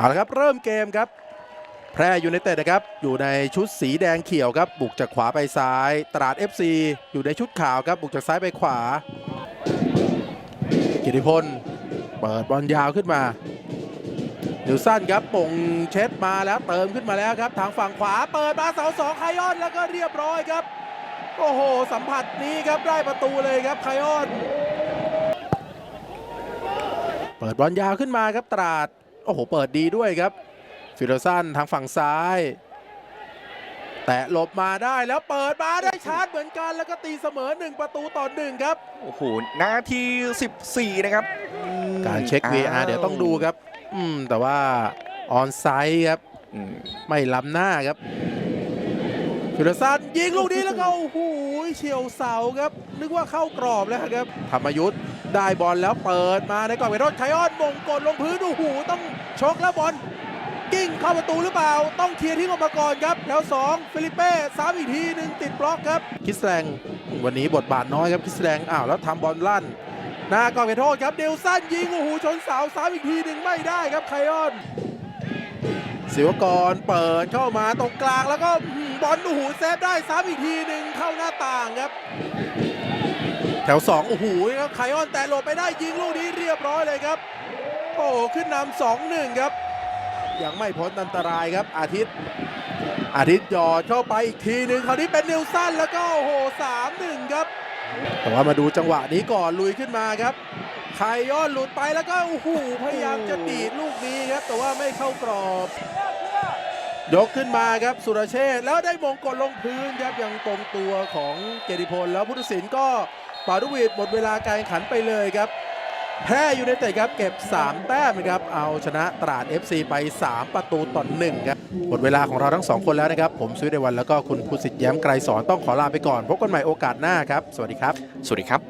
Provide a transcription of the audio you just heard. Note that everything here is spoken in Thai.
เอาละครับเริ่มเกมครับ แพร่ยูไนเต็ดนะครับอยู่ในชุดสีแดงเขียวครับ บุกจากขวาไปซ้าย ตราด FC อยู่ในชุดขาวครับ บุกจากซ้ายไปขวากิติพลเปิดบอลยาวขึ้นมานิวสั้นครับป่งเช็ดมาแล้วเติมขึ้นมาแล้วครับ ทางฝั่งขวาเปิดมาเสาสองไคออนแล้วก็เรียบร้อยครับ โอ้โห สัมผัสนี้ครับได้ประตูเลยครับไคออน เปิดบอลยาวขึ้นมาครับตราด อ้โห เปิดดีด้วยครับ ฟิโลสันทางฝั่งซ้าย แตะหลบมาได้แล้วเปิดมาได้ชาร์จเหมือนกันแล้วก็ตีเสมอ 1 ประตูต่อหนึ่งครับ โอ้โหนาที 14 นะครับอืมการเช็ค VR อ้าวเดี๋ยวต้องดูครับ อืมแต่ว่าออนไซด์ครับอืมไม่ล้ำหน้าครับ ฟิโลซันยิงลูกนี้แล้วก็โอ้โหเฉียวเสาครับ นึกว่าเข้ากรอบแล้วครับธรรมยุทธ์ได้บอลแล้วเปิดมาในกรอบเขตโทษไคออนมงกดลงพื้นโอ้โหต้องชกแล้วบอลกิ้งเข้าประตูหรือเปล่า ต้องเคลียร์ทิ้งออกมาก่อนครับแล้ว2ฟิลิปเป้ซ้ำอีกทีหนึ่งติดบล็อกครับ คิสแลงวันนี้บทบาทน้อยครับคิสแลงอ้าวแล้วทำบอลลั่นหน้ากรอบเขตโทษครับเดลสันยิงโอ้โหชนเสาซ้ำอีกทีหนึ่งไม่ได้ครับไคออน ศิวกรเปิดเข้ามาตรงกลางแล้วก็บอลโอ้โหเซฟได้ซ้ำอีกทีหนึ่งเข้าหน้าต่างครับ แถว2โอ้โหครับไคออนแต่หลบไปได้ยิงลูกนี้เรียบร้อยเลยครับ โอ้ขึ้นนำสองหนึ่งครับ ยังไม่พ้นอันตรายครับ อาทิตย์ อาทิตย์หยอดเข้าไปอีกทีหนึ่งคราวนี้เป็นนิวสันแล้วก็โอ้โหสามหนึ่งครับ แต่ว่ามาดูจังหวะนี้ก่อนลุยขึ้นมาครับ ไคยอนหลุดไปแล้วก็โอ้โหพยายามจะดีดลูกนี้ครับ แต่ว่าไม่เข้ากรอบ ยกขึ้นมาครับสุรเชษแล้วได้มงกดลงพื้นครับยังตรงตัวของเกยรติพลแล้วพุทธศิลป์ก็ปารุวิทหมดเวลาการขันไปเลยครับแพ้ยูไนเต็ดครับเก็บ 3 แต้มนะครับ เอาชนะตราด FC ไป 3 ประตูต่อหนึ่งครับหมดเวลาของเราทั้งสองคนแล้วนะครับ ผมสุวิทย์เดวันแล้วก็คุณภูสิทธิ์แย้มไกรสอนต้องขอลาไปก่อน พบกันใหม่โอกาสหน้าครับ สวัสดีครับ สวัสดีครับ